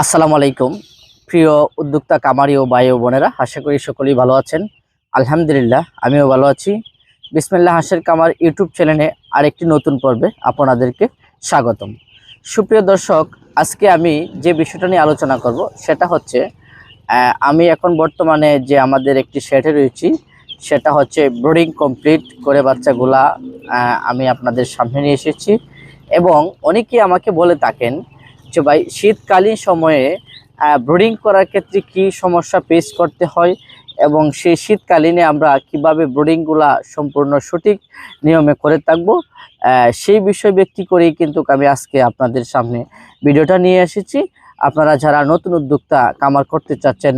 আসসালামু আলাইকুম। প্রিয় উদ্যোক্তা কামারি ও ও বোনেরা, আশা করি সকলেই ভালো আছেন। আলহামদুলিল্লাহ, আমিও ভালো আছি। বিসমিল্লাহ হাসের কামার ইউটিউব চ্যানেলে আরেকটি নতুন পর্বে আপনাদেরকে স্বাগতম। সুপ্রিয় দর্শক, আজকে আমি যে বিষয়টা নিয়ে আলোচনা করব, সেটা হচ্ছে আমি এখন বর্তমানে যে আমাদের একটি শেডে রয়েছি, সেটা হচ্ছে ব্রোডিং কমপ্লিট করে বাচ্চাগুলা আমি আপনাদের সামনে নিয়ে এসেছি। এবং অনেকেই আমাকে বলে থাকেন যে ভাই, শীতকালীন সময়ে ব্রিডিং করার ক্ষেত্রে কি সমস্যা ফেস করতে হয়? এবং সেই শীতকালীনে আমরা কীভাবে ব্রিডিংগুলা সম্পূর্ণ সঠিক নিয়মে করে থাকব? সেই বিষয় ব্যক্তি করেই কিন্তু আমি আজকে আপনাদের সামনে ভিডিওটা নিয়ে এসেছি। আপনারা যারা নতুন উদ্যোক্তা কামার করতে চাচ্ছেন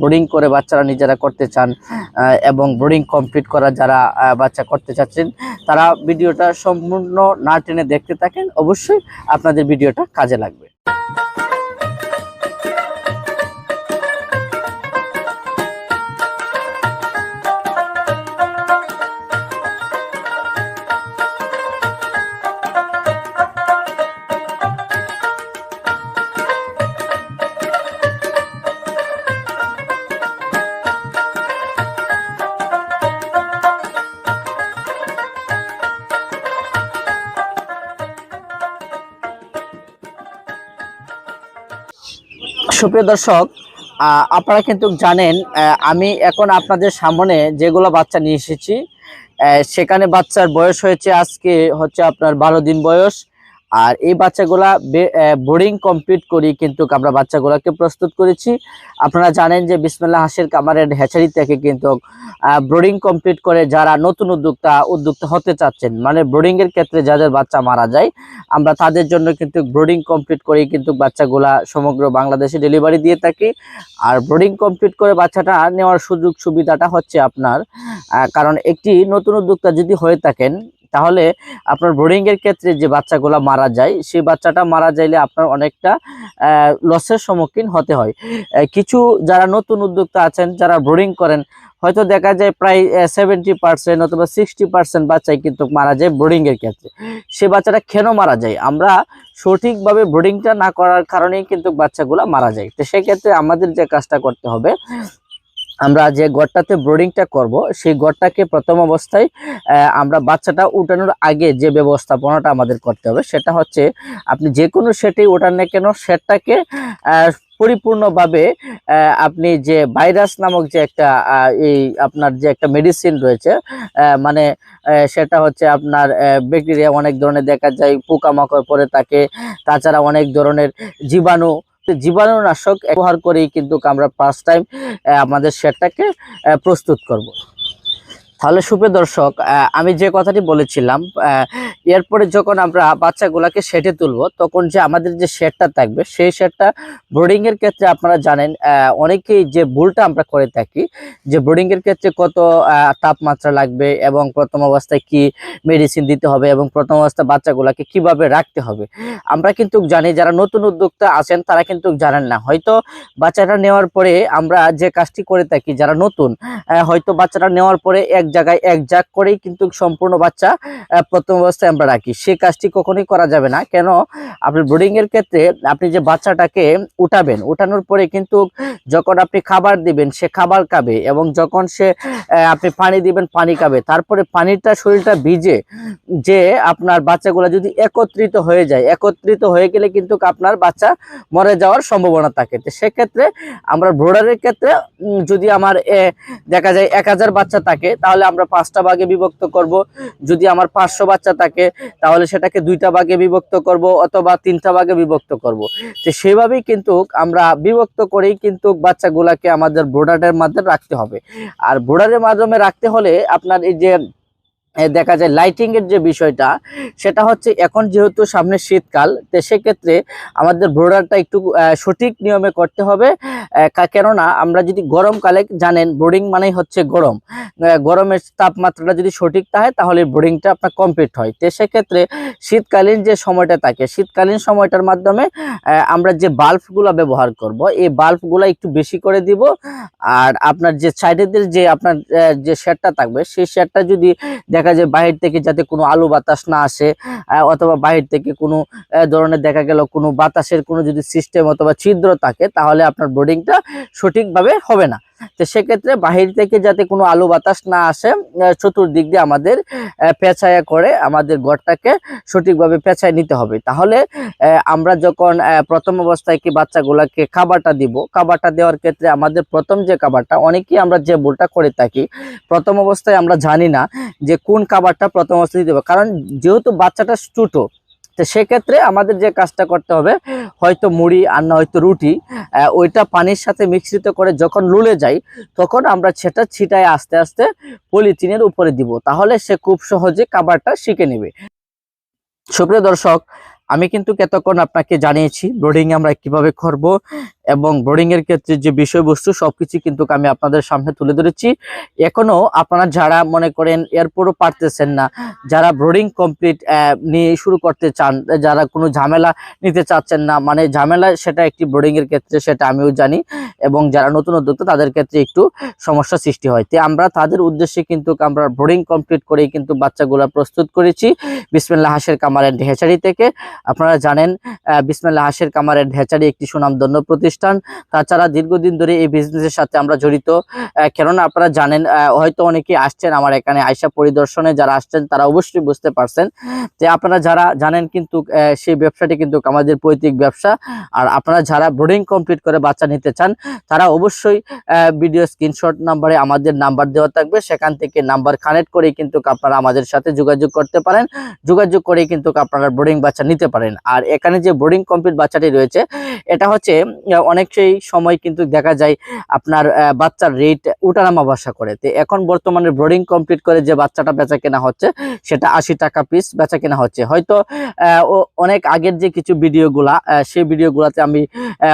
ব্রোডিং করে বাচ্চারা নিজেরা করতে চান আহ, এবং ব্রোডিং কমপ্লিট করা যারা বাচ্চা করতে চাচ্ছেন তারা ভিডিওটা সম্পূর্ণ না টেনে দেখতে থাকেন। অবশ্যই আপনাদের ভিডিওটা কাজে লাগবে। সুপ্রিয় দর্শক আপনারা কিন্তু জানেন আমি এখন আপনাদের সামনে যেগুলো বাচ্চা নিয়ে এসেছি সেখানে বাচ্চার বয়স হয়েছে আজকে হচ্ছে আপনার বারো দিন বয়স। আর এই বাচ্চাগুলা বোর্ডিং কমপ্লিট করি কিন্তু আমরা বাচ্চাগুলাকে প্রস্তুত করেছি। আপনারা জানেন যে বিসমিল্লা হাসির কামারের হ্যাচারি থেকে কিন্তু ব্রোডিং কমপ্লিট করে যারা নতুন উদ্যোক্তা উদ্যোক্তা হতে চাচ্ছেন মানে ব্রোডিং এর ক্ষেত্রে যাদের বাচ্চা মারা যায়, আমরা তাদের জন্য কিন্তু ব্রোডিং কমপ্লিট করেই কিন্তু বাচ্চাগুলা সমগ্র বাংলাদেশে ডেলিভারি দিয়ে থাকি। আর ব্রোডিং কমপ্লিট করে বাচ্চাটা নেওয়ার সুযোগ সুবিধাটা হচ্ছে আপনার কারণ একটি নতুন উদ্যোক্তা যদি হয়ে থাকেন তাহলে আপনার ব্রোডিং এর ক্ষেত্রে যে বাচ্চাগুলা মারা যায়, সেই বাচ্চাটা মারা যাইলে আপনার অনেকটা লসের সম্মুখীন হতে হয়। কিছু যারা নতুন উদ্যোক্তা আছেন, যারা ব্রোডিং করেন, হয়তো দেখা যায় প্রায় সেভেন্টি পার্সেন্ট অথবা সিক্সটি পার্সেন্ট বাচ্চাই কিন্তু মারা যায় ব্রোডিং এর ক্ষেত্রে। সে বাচ্চাটা কেন মারা যায়? আমরা সঠিকভাবে ব্রোডিংটা না করার কারণেই কিন্তু বাচ্চাগুলা মারা যায়। তো সেক্ষেত্রে আমাদের যে কাজটা করতে হবে আমরা যে গড়টাতে ব্রোডিংটা করব, সেই গড়টাকে প্রথম অবস্থায় আমরা বাচ্চাটা উঠানোর আগে যে ব্যবস্থাপনাটা আমাদের করতে হবে, সেটা হচ্ছে আপনি যে কোনো সেটেই ওঠান না কেন, সেটটাকে পরিপূর্ণভাবে আপনি যে ভাইরাস নামক যে একটা এই আপনার যে একটা মেডিসিন রয়েছে মানে সেটা হচ্ছে আপনার ব্যাকটেরিয়া অনেক ধরনের দেখা যায়, পোকামাকড় পরে তাকে তাছাড়া অনেক ধরনের জীবাণু জীবাণুনাশক ব্যবহার করেই কিন্তু আমরা ফার্স্ট টাইম আমাদের শেডটাকে প্রস্তুত করব। তাহলে সুপ্রিয় দর্শক আমি যে কথাটি বলেছিলাম এরপরে যখন আমরা বাচ্চাগুলাকে শেডে তুলবো, তখন যে আমাদের যে শেডটা থাকবে, সেই শেডটা ব্রোডিং এর ক্ষেত্রে আপনারা জানেন অনেকেই যে ভুলটা আমরা করে থাকি, যে ব্রোডিং এর ক্ষেত্রে কত তাপমাত্রা লাগবে এবং প্রথম অবস্থায় কি মেডিসিন দিতে হবে এবং প্রথম অবস্থায় বাচ্চাগুলাকে কীভাবে রাখতে হবে। আমরা কিন্তু জানি, যারা নতুন উদ্যোক্তা আছেন, তারা কিন্তু জানেন না। হয়তো বাচ্চাটা নেওয়ার পরে আমরা যে কাজটি করে থাকি, যারা নতুন হয়তো বাচ্চাটা নেওয়ার পরে এক জায়গায় এক জাগ করেই কিন্তু সম্পূর্ণ বাচ্চা প্রথম অবস্থায় আমরা রাখি। সে কাজটি কখনোই করা যাবে না। কেন? আপনি ব্রিডিং এর ক্ষেত্রে আপনি যে বাচ্চাটাকে উঠাবেন, উঠানোর পরে কিন্তু যখন আপনি খাবার দিবেন, সে খাবার খাবে এবং যখন সে আপনি পানি দিবেন, পানি খাবে। তারপরে পানিটা শরীরটা ভিজে, যে আপনার বাচ্চাগুলো যদি একত্রিত হয়ে যায়, একত্রিত হয়ে গেলে কিন্তু আপনার বাচ্চা মরে যাওয়ার সম্ভাবনা থাকে। তো সেক্ষেত্রে আমরা ব্রোডারের ক্ষেত্রে যদি আমার দেখা যায় এক হাজার বাচ্চা থাকে, তাহলে আমরা পাঁচটা ভাগে বিভক্ত করব। যদি আমার পাঁচশো বাচ্চা থাকে, তাহলে সেটাকে দুইটা ভাগে বিভক্ত করব অথবা তিনটা ভাগে বিভক্ত করব। তো সেভাবেই কিন্তু আমরা বিভক্ত করেই কিন্তু বাচ্চাগুলাকে আমাদের ব্রোডারের মাধ্যমে রাখতে হবে। আর ব্রোডারের মাধ্যমে রাখতে হলে আপনার এই যে দেখা যায় লাইটিংয়ের যে বিষয়টা, সেটা হচ্ছে এখন যেহেতু সামনে শীতকাল, তো সেক্ষেত্রে আমাদের ব্রোডারটা একটু সঠিক নিয়মে করতে হবে। কেননা আমরা যদি গরমকালে জানেন বোর্ডিং মানেই হচ্ছে গরম। গরমের তাপমাত্রাটা যদি সঠিক থাকে তাহলে বোর্ডিংটা আপনার কমপ্লিট হয়। তো সেক্ষেত্রে শীতকালীন যে সময়টা থাকে, শীতকালীন সময়টার মাধ্যমে আমরা যে বাল্বগুলো ব্যবহার করব, এই বাল্বগুলো একটু বেশি করে দিব। আর আপনার যে সাইডের যে আপনার যে শেডটা থাকবে, সেই শেডটা যদি দেখা যায় বাহির থেকে যাতে কোনো আলো বাতাস না আসে অথবা বাহির থেকে কোনো ধরনের দেখা গেল কোনো বাতাসের কোনো যদি সিস্টেম অথবা ছিদ্র থাকে, তাহলে আপনার বোর্ডিংটা সঠিকভাবে হবে না। তো সেক্ষেত্রে বাহির থেকে যাতে কোনো আলু বাতাস না আসে চতুর্দিক দিয়ে আমাদের পেঁচায়া করে আমাদের ঘরটাকে সঠিকভাবে পেঁচায় নিতে হবে। তাহলে আমরা যখন প্রথম অবস্থায় কি বাচ্চাগুলোকে খাবারটা দিব, খাবারটা দেওয়ার ক্ষেত্রে আমাদের প্রথম যে খাবারটা, অনেকেই আমরা যে ভুলটা করে থাকি, প্রথম অবস্থায় আমরা জানি না যে কোন খাবারটা প্রথম অবস্থায় দিতে হবে। কারণ যেহেতু বাচ্চাটা ছোটো তো সেক্ষেত্রে আমাদের যে কাজটা করতে হবে, হয়তো মুড়ি আর না হয়তো রুটি ওইটা পানির সাথে মিশ্রিত করে যখন লুলে যায়, তখন আমরা সেটা ছিটায় আস্তে আস্তে পলিথিনের উপরে দিব। তাহলে সে খুব সহজে কাবারটা শিখে নেবে। সুপ্রিয় দর্শক, আমি কিন্তু এতক্ষণ আপনাকে জানিয়েছি ব্রোডিং আমরা কীভাবে করব এবং ব্রোডিং এর ক্ষেত্রে যে বিষয়বস্তু সবকিছু কিন্তু আমি আপনাদের সামনে তুলে ধরেছি। এখনও আপনারা যারা মনে করেন এরপরও পারতেছেন না যারা ব্রোডিং কমপ্লিট নিয়ে শুরু করতে চান যারা কোনো ঝামেলা নিতে চাচ্ছেন না মানে ঝামেলা সেটা একটি ব্রোডিং এর ক্ষেত্রে সেটা আমিও জানি এবং যারা নতুন উদ্যোক্তা তাদের ক্ষেত্রে একটু সমস্যা সৃষ্টি হয়। তো আমরা তাদের উদ্দেশ্যে কিন্তু আমরা ব্রোডিং কমপ্লিট করেই কিন্তু বাচ্চাগুলো প্রস্তুত করেছি বিসমিল্লাহ হাসের কামার অ্যান্ড থেকে। আপনারা জানেন আহ, বিসমিল্লাহ হাসের কামার অ্যান্ড একটি সুনামধন্য প্রতিষ্ঠান। তাছাড়া দীর্ঘদিন ধরে এই বিজনেসের সাথে আমরা জড়িত। কেননা আপনারা জানেন হয়তো অনেকে আসছেন আমার এখানে আয়সা পরিদর্শনে, যারা আসছেন তারা অবশ্যই বুঝতে পারছেন যে আপনারা যারা, জানেন কিন্তু সেই ব্যবসাটি কিন্তু আমাদের পৈতৃক ব্যবসা। আর আপনারা যারা ব্রোডিং কমপ্লিট করে বাচ্চা নিতে চান, তারা অবশ্যই ভিডিও স্ক্রিনশট নাম্বারে আমাদের নাম্বার দেওয়া থাকবে। সেখান থেকে নাম্বার কানেক্ট করে কিন্তু আপনারা আমাদের সাথে যোগাযোগ করতে পারেন। যোগাযোগ করে কিন্তু আপনারা বোর্ডিং বাচ্চা নিতে পারেন। আর এখানে যে বোর্ডিং কমপ্লিট বাচ্চাটি রয়েছে, এটা হচ্ছে অনেক সেই সময় কিন্তু দেখা যায় আপনার বাচ্চার রেট উঠানামা বাসা করে। তো এখন বর্তমানে বোর্ডিং কমপ্লিট করে যে বাচ্চাটা বেচা কেনা হচ্ছে, সেটা আশি টাকা পিস বেচা কেনা হচ্ছে। হয়তো অনেক আগের যে কিছু ভিডিওগুলা সেই ভিডিওগুলাতে আমি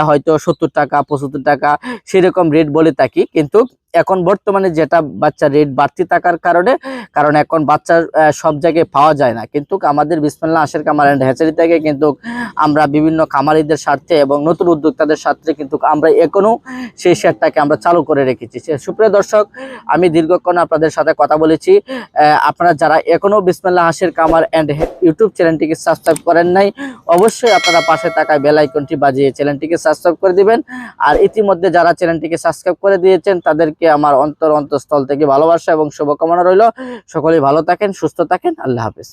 হয়তো সত্তর টাকা, পঁচাত্তর টাকা সেরকম রেট বলে থাকি। কিন্তু এখন বর্তমানে যেটা বাচ্চার রেট বাড়তি থাকার কারণে কারণ এখন বাচ্চার আহ, সব জায়গায় পাওয়া যায় না। কিন্তু আমাদের বিসমিল্লা আশের কামার অ্যান্ড হ্যাচারি থেকে কিন্তু আমরা বিভিন্ন খামারিদের স্বার্থে এবং নতুন উদ্যোক্তাদের স্বার্থে কিন্তু আমরা এখনও সেই শেয়ারটাকে আমরা চালু করে রেখেছি। সুপ্রিয় দর্শক আমি দীর্ঘক্ষণ আপনাদের সাথে কথা বলেছি। আপনারা যারা এখনও বিসমিল্লা হাসির কামার অ্যান্ড ইউটিউব চ্যানেলটিকে সাবস্ক্রাইব করেন নাই অবশ্যই আপনারা পাশে থাকা বেল আইকনটি বাজিয়ে চ্যানেলটিকে সাবস্ক্রাইব করে দিবেন। আর ইতিমধ্যে যারা চ্যানেলটিকে সাবস্ক্রাইব করে দিয়েছেন তাদেরকে আমার অন্তর অন্তঃস্থল থেকে ভালোবাসা এবং শুভকামনা রইল। সকলেই ভালো থাকেন, সুস্থ থাকেন। আল্লাহ হাফেজ।